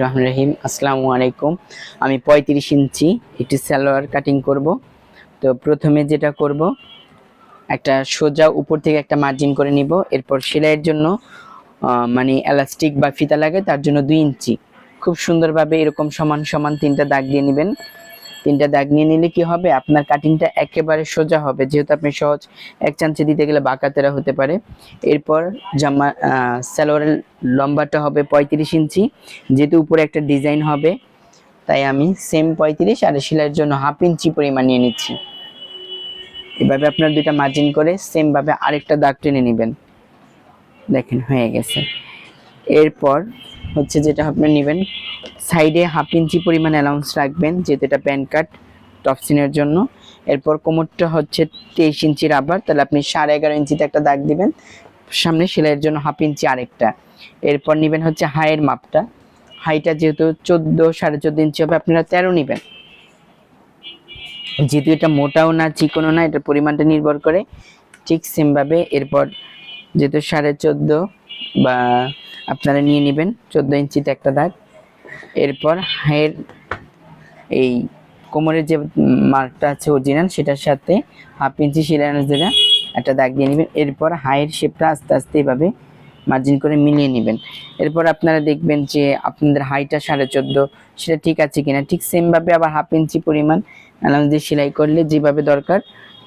রহমান রহিম, আসসালামু আলাইকুম। আমি পঁয়ত্রিশ ইঞ্চি একটি সালোয়ার কাটিং করব। তো প্রথমে যেটা করব, একটা সোজা উপর থেকে একটা মার্জিন করে নিব। এরপর সেলাইয়ের জন্য মানে এলাস্টিক বা ফিতা লাগে, তার জন্য দুই ইঞ্চি। খুব সুন্দরভাবে এরকম সমান সমান তিনটা দাগ দিয়ে নেবেন। তিনটা দাগ নিয়ে নিলে কি হবে? আপনার কাটিংটা একেবারে সোজা হবে। যেহেতু আপনি সহজ এক চান্সে দিতে গেলে বাঁকাতেরা হতে পারে। এরপর জামা আহ, সালোয়ারের লম্বাটা হবে পঁয়ত্রিশ ইঞ্চি। যেহেতু উপরে একটা ডিজাইন হবে তাই আমি সেম পঁয়ত্রিশ আর সেলাইয়ের জন্য হাফ ইঞ্চি পরিমাণ নিয়ে নিচ্ছি। এভাবে আপনার দুইটা মার্জিন করে সেমভাবে আরেকটা দাগ টেনে নেবেন। দেখেন হয়ে গেছে। এরপর হচ্ছে যেটা আপনি নেবেন। সাইডে হাফ ইঞ্চি পরিমাণ অ্যালাউন্স রাখবেন, যেহেতু এটা প্যান কাট টপসিনের জন্য। এরপর কোমরটা হচ্ছে তেইশ ইঞ্চি রাবার তাহলে আপনি সাড়ে এগারো ইঞ্চিতে একটা দাগ দিবেন। সামনে সেলাইয়ের জন্য হাফ ইঞ্চি আরেকটা। এরপর নেবেন হচ্ছে হাইয়ের মাপটা। হাইটা যেহেতু চোদ্দ, সাড়ে চোদ্দ ইঞ্চি হবে, আপনারা তেরো নেবেন। যেহেতু এটা মোটাও না, চিকনও না, এটার পরিমাণটা নির্ভর করে। ঠিক সেমভাবে এরপর যেহেতু সাড়ে চোদ্দ বা আপনারা নিয়ে নেবেন, চোদ্দ ইঞ্চিতে একটা দাগ। এরপর হায়ের এই কোমরের যে মার্কটা আছে অরিজিনাল সেটার সাথে হাফ ইঞ্চি সিলাইনের যেটা একটা দাগ দিয়ে নেবেন। এরপর হায়ের শেপটা আস্তে আস্তে এভাবে মার্জিন করে মিলিয়ে নেবেন। এরপর আপনারা দেখবেন যে আপনাদের হাইটা সাড়ে চোদ্দ, সেটা ঠিক আছে কিনা? ঠিক সেমভাবে আবার হাফ ইঞ্চি পরিমাণ অ্যালাউন্স দিয়ে সেলাই করলে যেভাবে দরকার,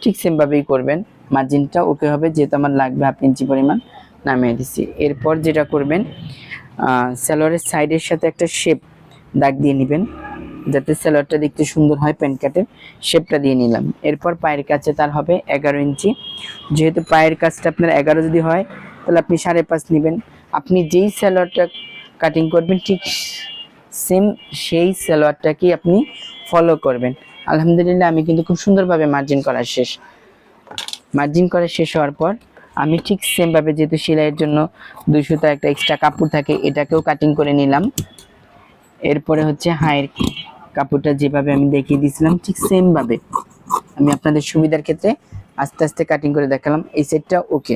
ঠিক সেমভাবেই করবেন। মার্জিনটা ওকে হবে, যেহেতু আমার লাগবে হাফ ইঞ্চি পরিমাণ, নামিয়ে দিচ্ছি এরপর যেটা করবেন সালোয়ারের সাইডের সাথে একটা শেপ দাগ দিয়ে নেবেন, যাতে সালোয়ারটা দেখতে সুন্দর হয় প্যান্ট কাটের শেপটা দিয়ে নিলাম। এরপর পায়ের কাছে তার হবে এগারো ইঞ্চি। যেহেতু পায়ের কাজটা আপনার এগারো যদি হয়, তাহলে আপনি সাড়ে পাঁচ নেবেন। আপনি যেই সালোয়ারটা কাটিং করবেন, ঠিক সেম সেই সালোয়ারটাকেই আপনি ফলো করবেন। আলহামদুলিল্লাহ, আমি কিন্তু খুব সুন্দরভাবে মার্জিন করা শেষ। মার্জিন করা শেষ হওয়ার পর, আমি ঠিক সেমভাবে যেহেতু সেলাইয়ের জন্য দুই সুতা একটা এক্সট্রা কাপড় থাকে, এটাকেও কাটিং করে নিলাম। এরপরে হচ্ছে হায়ের কাপড়টা যেভাবে আমি দেখিয়ে দিয়েছিলাম, ঠিক সেমভাবে আমি আপনাদের সুবিধার ক্ষেত্রে আস্তে আস্তে কাটিং করে দেখালাম। এই সেটটা ওকে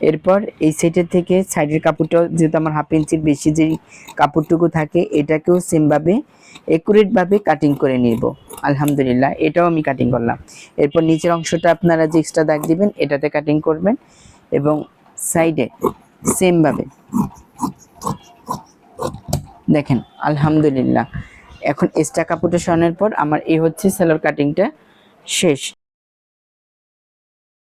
এরপর এই সেটের থেকে সাইডের কাপড়টাও যেহেতু আমার হাফ ইঞ্চির বেশি যে কাপড়টুকু থাকে, এটাকেও সেমভাবে একুরেটভাবে কাটিং করে নিব। আলহামদুলিল্লাহ, এটাও আমি কাটিং করলাম। এরপর নিচের অংশটা আপনারা যে এক্সট্রা দাগ দিবেন, এটাতে কাটিং করবেন এবং সাইডে সেমভাবে দেখেন, আলহামদুলিল্লাহ। এখন এক্সট্রা কাপড়টা সরানোর পর আমার এই হচ্ছে সেলোর কাটিংটা শেষ।